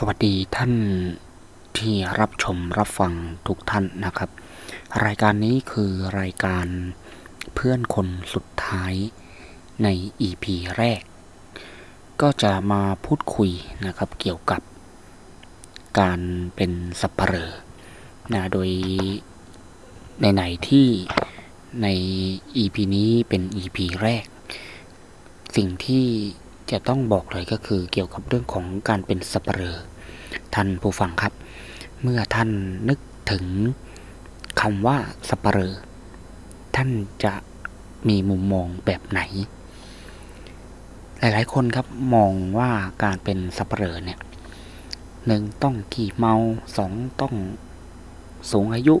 สวัสดีท่านที่รับชมรับฟังทุกท่านนะครับ รายการนี้คือรายการเพื่อนคนสุดท้ายใน EP แรก ก็จะมาพูดคุยนะครับเกี่ยวกับการเป็นสับเปลอนะโดยในไหนๆที่ใน EP นี้เป็น EP แรก สิ่งที่ จะต้องบอกเลยก็คือเกี่ยวกับเรื่องของการเป็นสับเปลอท่านผู้ฟังครับ เมื่อท่านนึกถึงคำว่าสับเปลอท่านจะมีมุมมองแบบไหน หลายๆ คนครับมองว่าการเป็นสับเปลอเนี่ยหนึ่งต้องขี่เมาสองต้องสูงอายุ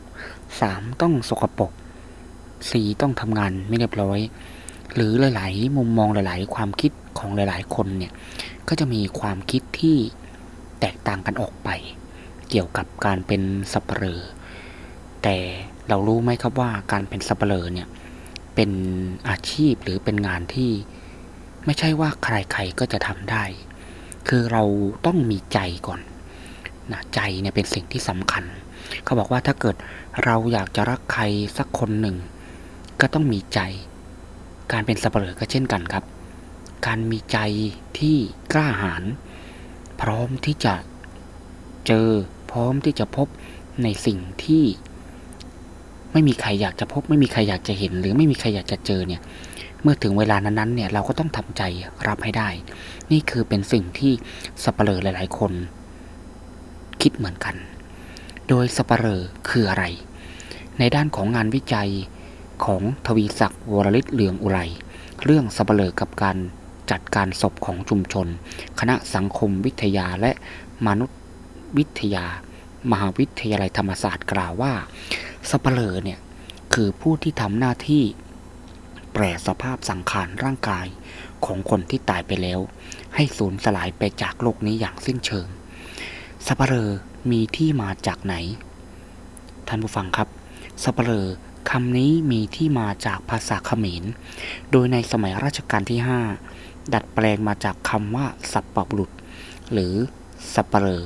สามต้องสกปรกสี่ต้องทำงานไม่เรียบร้อย หรือหลาย ๆ มุมมองหลาย ๆ ความคิดของหลาย ๆ คนเนี่ยก็จะมีความคิดที่แตกต่างกันออกไป เกี่ยวกับการเป็นสับเปลอแต่เรารู้ไหมครับว่าการเป็นสับเปลอเนี่ยเป็นอาชีพหรือเป็นงานที่ไม่ใช่ว่าใครๆก็จะทำได้ คือเราต้องมีใจก่อนนะใจเนี่ยเป็นสิ่งที่สำคัญ เขาบอกว่าถ้าเกิดเราอยากจะรักใครสักคนหนึ่ง ก็ต้องมีใจ การเป็นสับเปลือก็เช่นกันครับ การมีใจที่กล้าหาญพร้อมที่จะเจอพร้อมที่จะพบในสิ่งที่ ไม่มีใครอยากจะพบ ไม่มีใครอยากจะเห็น หรือไม่มีใครอยากจะเจอเนี่ย เมื่อถึงเวลานั้นๆเนี่ยเราก็ต้องทำใจรับให้ได้ นี่คือเป็นสิ่งที่สับเปลือหลาย ๆ คน คิดเหมือนกัน โดยสับเปลือคืออะไร ในด้านของงานวิจัย ของทวีศักดิ์วรลิศเหลืองอุไร เรื่องสับเลอกับการจัดการศพของชุมชน คณะสังคมวิทยาและมนุษยวิทยา มหาวิทยาลัยธรรมศาสตร์กล่าวว่าสับเลอเนี่ยคือผู้ที่ทำหน้าที่แปรสภาพสังขารร่างกายของคนที่ตายไปแล้ว ให้สูญสลายไปจากโลกนี้อย่างสิ้นเชิงสับเลอมีที่มาจากไหน ท่านผู้ฟังครับสับเลอ คำนี้มีที่มาจากภาษาเขมร โดยในสมัยรัชกาลที่ 5 ดัดแปลงมาจากคำว่าสัปปบุรุษ หรือสัปเปลอ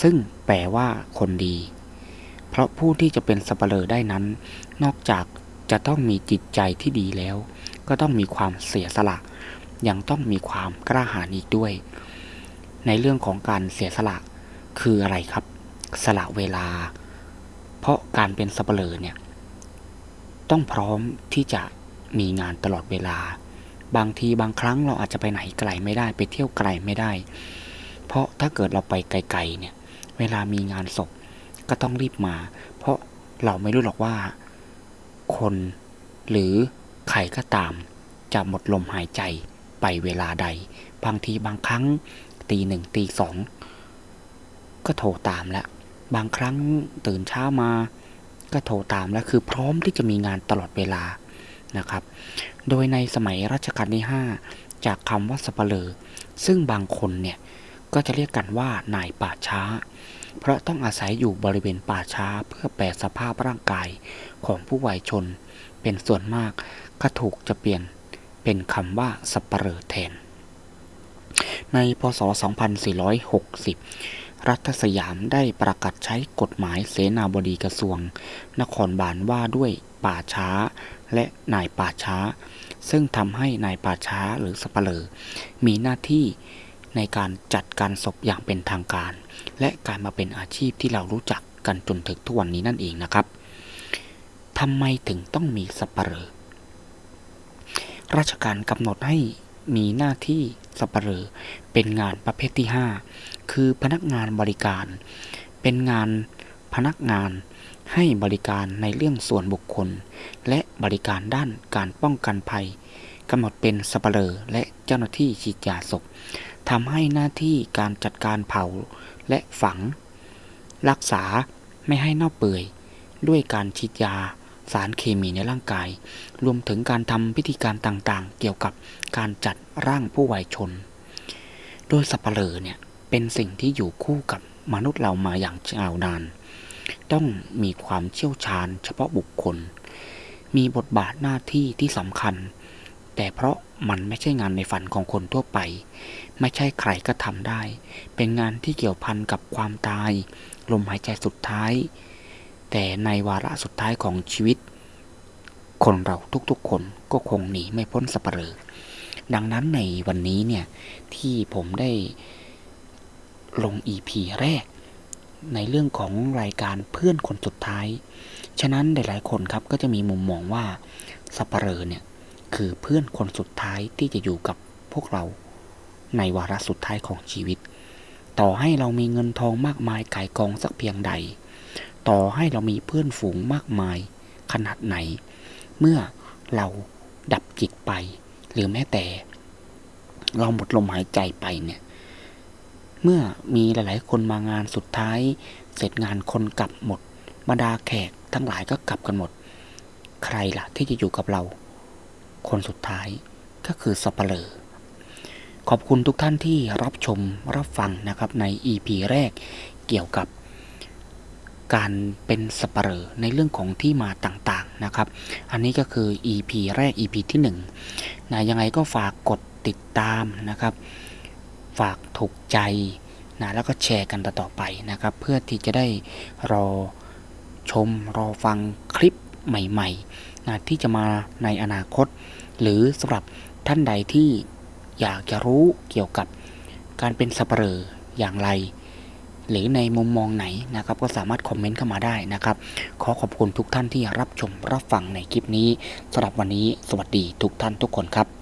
ซึ่งแปลว่าคนดี เพราะผู้ที่จะเป็นสัปเปลอได้นั้น นอกจากจะต้องมีจิตใจที่ดีแล้ว ก็ต้องมีความเสียสละ ยังต้องมีความกล้าหาญอีกด้วย ในเรื่องของการเสียสละคืออะไรครับ สละเวลา เพราะการเป็นสัปเหร่อเนี่ย ต้องพร้อมที่จะมีงานตลอดเวลา บางทีบางครั้งเราอาจจะไปไหนไกลไม่ได้ไปเที่ยวไกลไม่ได้ เพราะถ้าเกิดเราไปไกลๆเนี่ย เวลามีงานศพก็ต้องรีบมา เพราะเราไม่รู้หรอกว่า คนหรือใครก็ตาม จะหมดลมหายใจไปเวลาใด บางทีบางครั้งตีหนึ่งตีสองก็โทรตามแล้ว บางครั้งตื่นเช้ามา ก็โทรตามแล้วคือพร้อมที่จะมีงานตลอดเวลานะครับ โดยในสมัยรัชกาลที่ 5 จากคำว่าสเปลอซึ่งบางคนเนี่ยก็จะเรียกกันว่านายป่าช้า เพราะต้องอาศัยอยู่บริเวณป่าช้าเพื่อแปลสภาพร่างกายของผู้วัยชน เป็นส่วนมากก็ถูกจะเปลี่ยนเป็นคำว่าสเปลอแทน ในพศ 2460 รัฐสยามได้ประกาศใช้กฎหมายเสนาบดีกระทรวง นครบาลว่าด้วยป่าช้า และนายป่าช้า ซึ่งทำให้นายป่าช้าหรือสเปลอมีหน้าที่ในการจัดการศพอย่างเป็นทางการ และการมาเป็นอาชีพที่เรารู้จักกันจนถึงทุกวันนี้นั่นเองนะครับทำไมถึงต้องมีสเปลอราชการกำหนดให้มีหน้าที่สเปลอเป็นงานประเภทที่ 5 คือพนักงานบริการ เป็นงานพนักงานให้บริการในเรื่องส่วนบุคคล และบริการด้านการป้องกันภัยกำหนดเป็นสเปลอและเจ้าหน้าที่ฉีดยาศพทำให้หน้าที่การจัดการเผาและฝัง รักษาไม่ให้เน่าเปื่อย ด้วยการฉีดยาสารเคมีในร่างกาย รวมถึงการทำพิธีการต่างๆ เกี่ยวกับการจัดร่างผู้วัยชน โดยสัปเหร่อเนี่ย เป็นสิ่งที่อยู่คู่กับมนุษย์เรามาอย่างยาวนาน ต้องมีความเชี่ยวชาญเฉพาะบุคคล มีบทบาทหน้าที่ที่สำคัญ แต่เพราะมันไม่ใช่งานในฝันของคนทั่วไป ไม่ใช่ใครก็ทำได้ เป็นงานที่เกี่ยวพันกับความตาย ลมหายใจสุดท้าย แต่ในวาระสุดท้ายของชีวิต คนเราทุกๆคนก็คงหนีไม่พ้นสัปเหร่อดังนั้นในวันนี้เนี่ยที่ผมได้ ลง EP แรก ในเรื่องของรายการเพื่อนคนสุดท้าย ฉะนั้นหลายๆคนครับก็จะมีมุมมองว่าสัปเหร่อเนี่ยคือเพื่อนคนสุดท้ายที่จะอยู่กับพวกเราในวาระสุดท้ายของชีวิต ต่อให้เรามีเงินทองมากมายก่ายกองสักเพียงใด ต่อให้เรามีเพื่อนฝูงมากมายขนาดไหน เมื่อเราดับจิตไป หรือแม้แต่ เราหมดลมหายใจไปเนี่ย เมื่อมีหลายๆ คนมางานสุดท้าย เสร็จงานคนกลับหมดบรรดาแขกทั้งหลายก็กลับกันหมด ใครล่ะที่จะอยู่กับเรา คนสุดท้ายก็คือสัปเหร่อขอบคุณทุกท่านที่รับชมรับฟังนะครับใน EP แรกเกี่ยวกับการเป็นสปเหร่อในเรื่องของที่มาต่างๆนะครับ อันนี้ก็คือ EP แรก EP ที่1นะยังไงก็ฝากกดติดตามนะครับ ฝากถูกใจนะแล้วก็แชร์กันต่อไปนะครับ เพื่อที่จะได้รอชมรอฟังคลิปใหม่ๆนะที่จะมาในอนาคต หรือสำหรับท่านใดที่อยากจะรู้เกี่ยวกับการเป็นสัปเหร่ออย่างไร หรือในมุมมองไหนนะครับ ก็สามารถคอมเมนต์เข้ามาได้นะครับ ขอขอบคุณทุกท่านที่รับชมรับฟังในคลิปนี้สำหรับวันนี้ สวัสดีทุกท่านทุกคนครับ